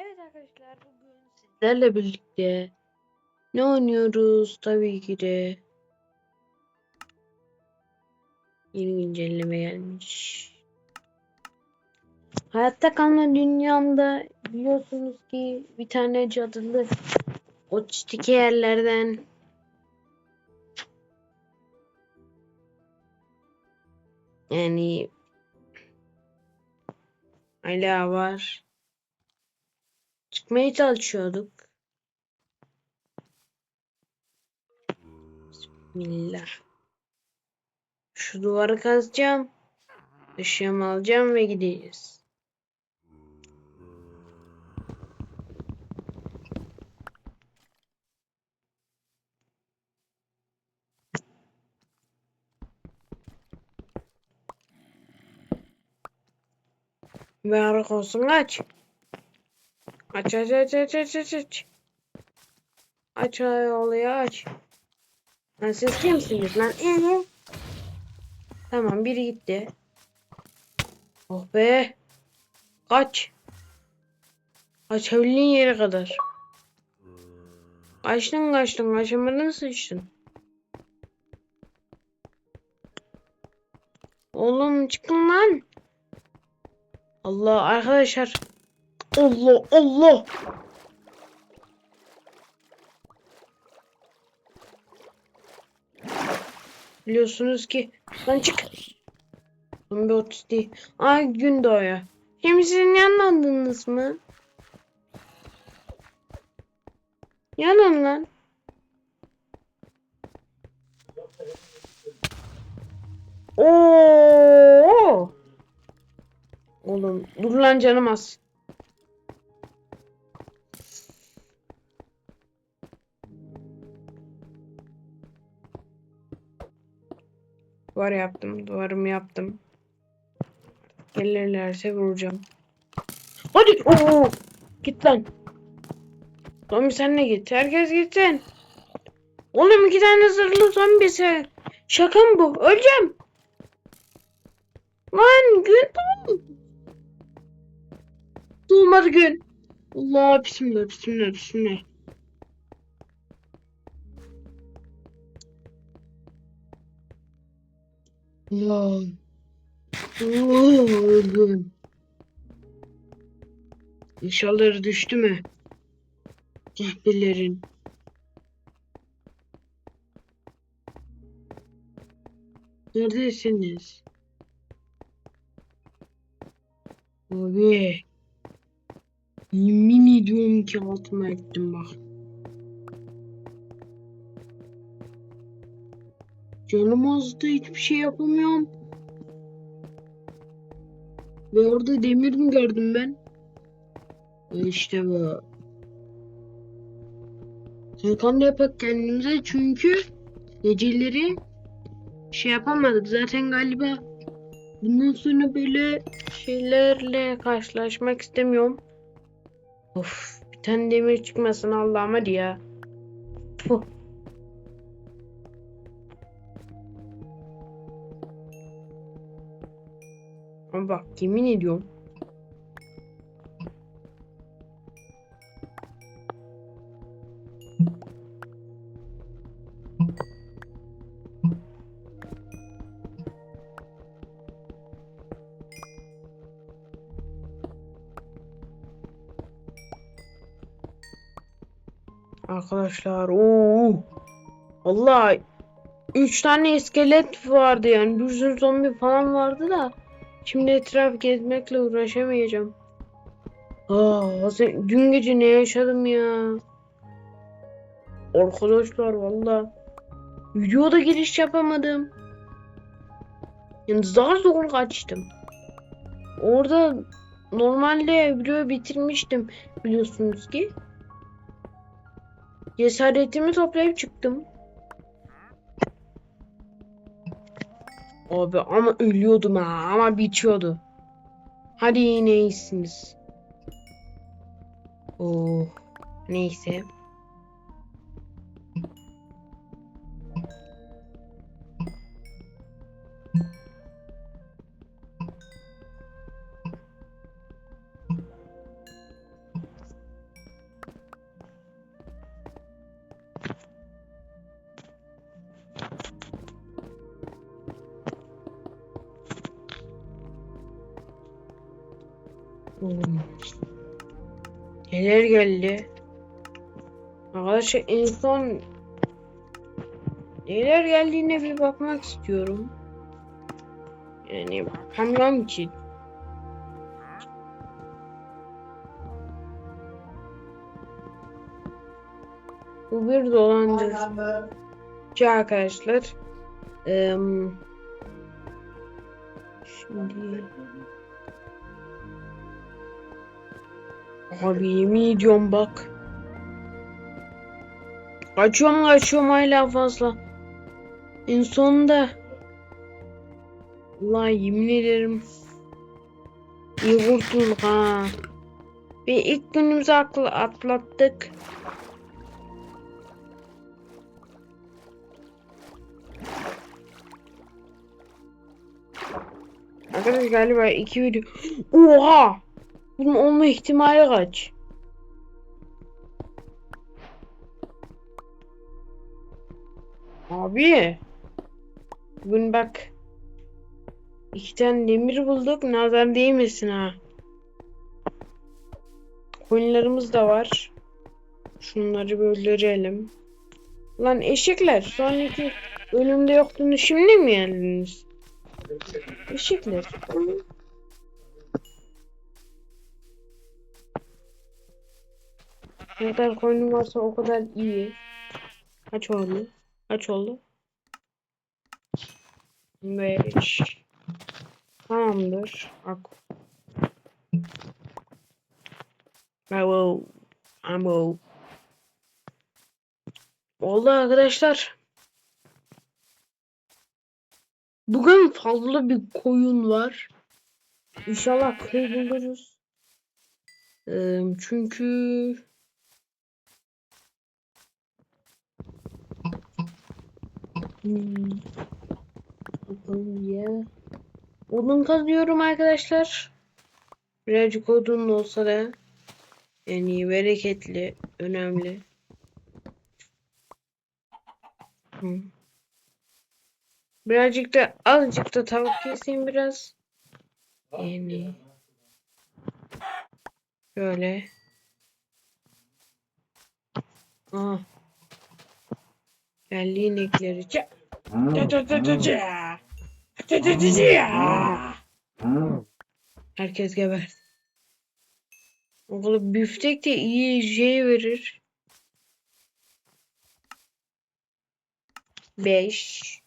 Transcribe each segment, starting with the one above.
Evet arkadaşlar bugün sizlerle birlikte ne oynuyoruz? Tabii ki de yeni güncelleme gelmiş. Hayatta kalma dünyamda biliyorsunuz ki bir tane cadılı o çitiki yerlerden yani hala var. Çıkmaya çalışıyorduk. Bismillah. Şu duvarı kazacağım. Işığımı alacağım ve gideceğiz. Ve arka olsun aç. Aç aç aç aç aç aç aç. Aç olayı aç. Lan siz kimsiniz lan? Tamam biri gitti. Oh be. Kaç. Kaçabildiğin yere kadar. Kaçtın kaçtın kaçamadın sıçtın. Oğlum çıkın lan. Allah arkadaşlar. Allah Allah. Biliyorsunuz ki lan çık. Zombi otisti. Ay gün doğuyor. Şimdi sizin yanlandınız mı? Yanın lan. Oo! Oğlum dur lan canım az. Duvar yaptım. Duvarımı yaptım. Gelirlerse vuracağım. Hadi. Oo. Git lan. Zombi sen de git. Herkes gitsin. Oğlum iki tane zırhlı zombisi. Şaka mı bu? Öleceğim. Lan gün tam. Dolmadı gün. Allah bismillah bismillah bismillah. Öldüm. İnşallah düştü mü? Kahpelerin. Neredesiniz? Abi. Yemin ediyorum ki altıma ettim bak. Canım azdı hiçbir şey yapamıyorum. Ve orada demir mi gördüm ben? E İşte bu. Kalkan da yapak kendimize çünkü geceleri şey yapamadık. Zaten galiba bundan sonra böyle şeylerle karşılaşmak istemiyorum. Of bir tane demir çıkmasın Allah'ım hadi ya. Puh. Ama bak yemin ediyorum. Arkadaşlar ooo. Allah 3 tane iskelet vardı yani bir sürü zombi falan vardı da şimdi etraf gezmekle uğraşamayacağım. Aa, sen, dün gece ne yaşadım ya? Arkadaşlar valla videoda giriş yapamadım. Yani zar zor kaçtım. Orada normalde videoyu bitirmiştim biliyorsunuz ki. Cesaretimi toplayıp çıktım. Abi ama ölüyordum ha ama bitiyordu. Hadi yine iyisiniz. Oh neyse. Oğlum. Neler geldi? Arkadaşlar en son neler geldiğine bir bakmak istiyorum. Yani bakamıyorum ki. Bu bir dolandırıcı arkadaşlar. Eee şimdi Abi yemin ediyorum bak. Açıyorum açıyorum hala fazla. En sonunda Allah yemin ederim iyi kurtulduk ha. Ve ilk günümüzü atlattık. Arkadaşlar galiba iki video. Oha! Bunun olma ihtimali kaç? Abi. Bugün bak. iki tane demir bulduk. Nazar değmesin ha. Coinlarımız da var. Şunları böldürelim. Lan eşekler. Sonraki bölümde yoktuğunu şimdi mi geldiniz? Eşekler. Ne kadar coin'im varsa o kadar iyi. Kaç oldu? Kaç oldu? 5 Tamamdır. Bak. Bravo. Bravo. Oldu arkadaşlar. Bugün fazla bir koyun var. İnşallah köy buluruz. Ee, çünkü Hmm. Bakalım ya. Odun kazıyorum arkadaşlar. Birazcık odun olsa da yani bereketli, önemli. Hı. Birazcık da azıcık da tavuk keseyim biraz. Yani böyle. Aa. Geldi inekleri. Çak. Herkes geberdi. Oğlum büftek de iyi şey verir. 5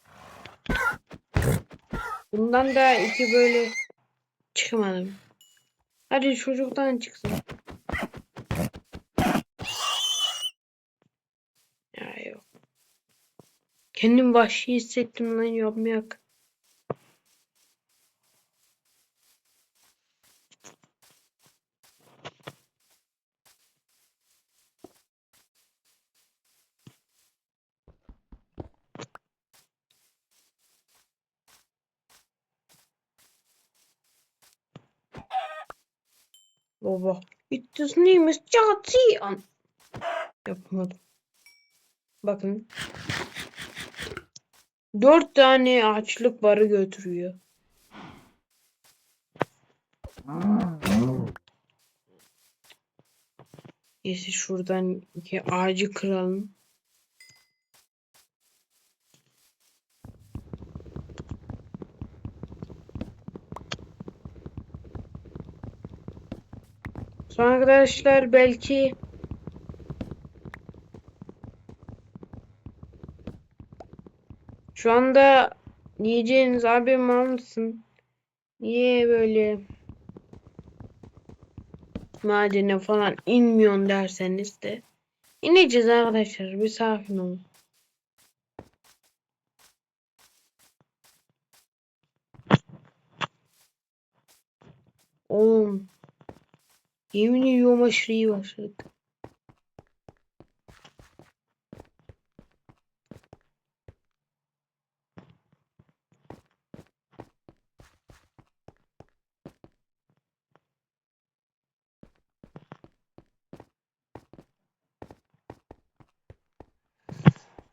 Bundan da iki böyle çıkmadım. Hadi çocuktan çıksın. Ya yok. Kendim vahşi hissettim lan yapmayak. Baba. It does name is Jatian. Yapamadım. Bakın. Dört tane açlık barı götürüyor. Neyse şuradan iki ağacı kıralım. Sonra arkadaşlar belki Şu anda diyeceğiniz abi mal mısın? Niye böyle madene falan inmiyorsun derseniz de ineceğiz arkadaşlar bir sakin olun. Oğlum yemin ediyorum aşırı iyi başladık.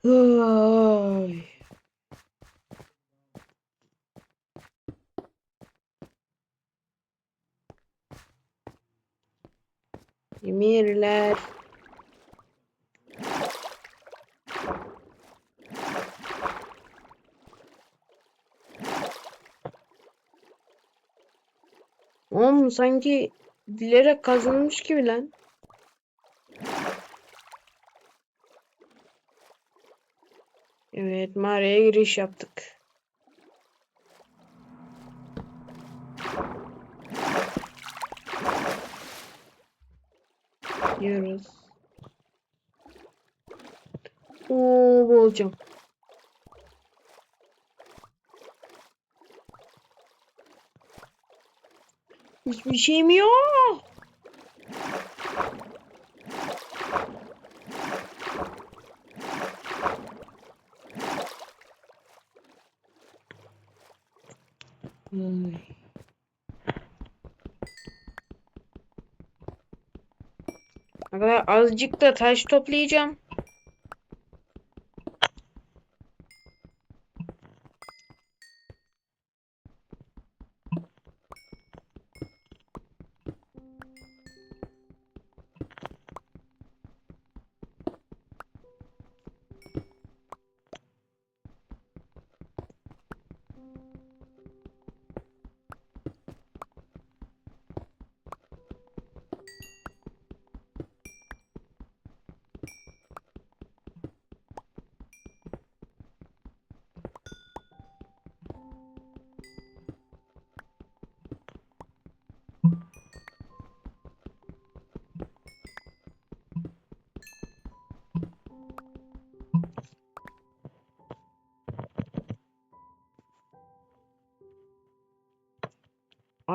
Ay. Demirler. Oğlum sanki bilerek kazanmış gibi lan. Evet, mağaraya giriş yaptık. Gidiyoruz. Oo, boğulacağım. Hiçbir şeyim yok. Ay. Azıcık da taş toplayacağım.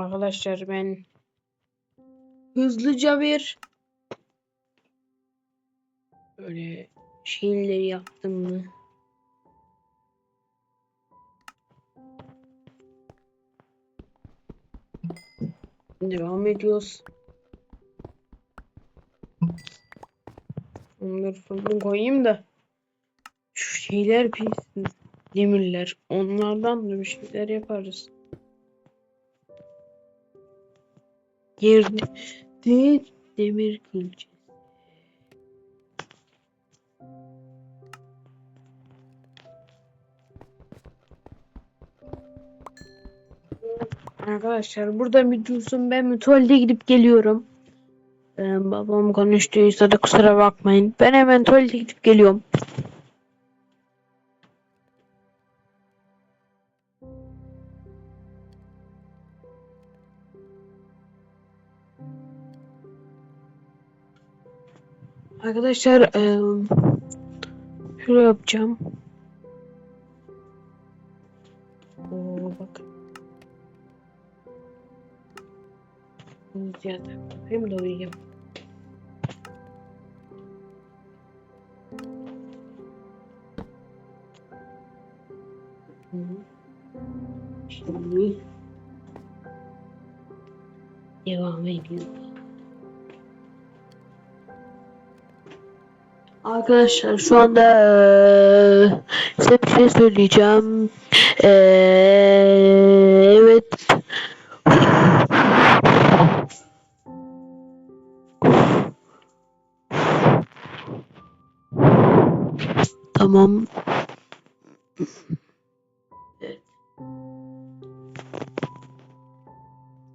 Arkadaşlar ben hızlıca bir böyle şeyleri yaptım mı? Devam ediyoruz. Onları fırına koyayım da şu şeyler pis demirler onlardan da bir şeyler yaparız. De demir kılacağız. Arkadaşlar burada bir ben bir tuvalete gidip geliyorum. Ee, babam konuştuysa da kusura bakmayın. Ben hemen tuvalete gidip geliyorum. Arkadaşlar eee şöyle yapacağım. Oo bak. Uyuyacağım. Hem de uyuyayım. Şimdi devam ediyorum. Arkadaşlar şu anda eee, size bir şey söyleyeceğim. Eee, evet. Tamam.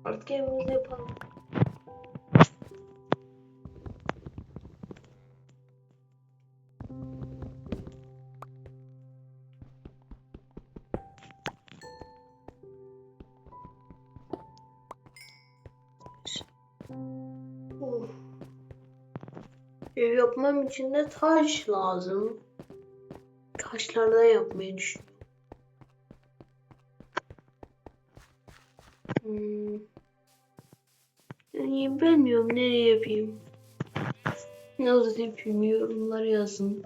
Artık evimizde yapalım. Yapmam için de taş lazım. Taşlardan yapmayı düşünüyorum. Hmm. Yani bilmiyorum nereye yapayım. Nasıl yapayım yorumlara yazın.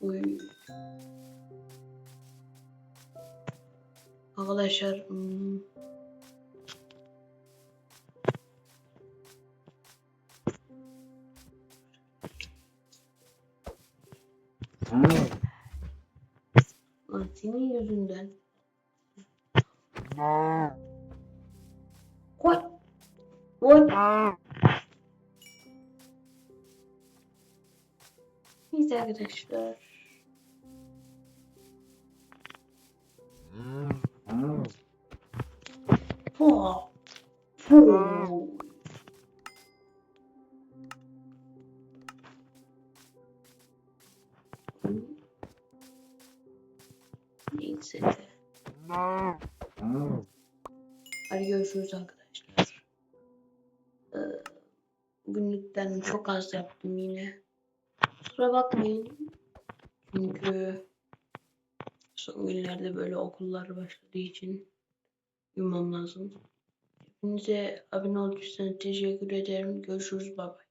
Uy. Arkadaşlar hmm. Lan senin yüzünden Koy. Koy. Neyse arkadaşlar. Fu. Fu. Neyse. Hadi görüşürüz arkadaşlar. Ee, Bugünlükten çok az yaptım yine. Kusura bakmayın. Çünkü son günlerde böyle okullar başladığı için uyumam lazım. Hepinize abone olduysanız teşekkür ederim. Görüşürüz. Bye.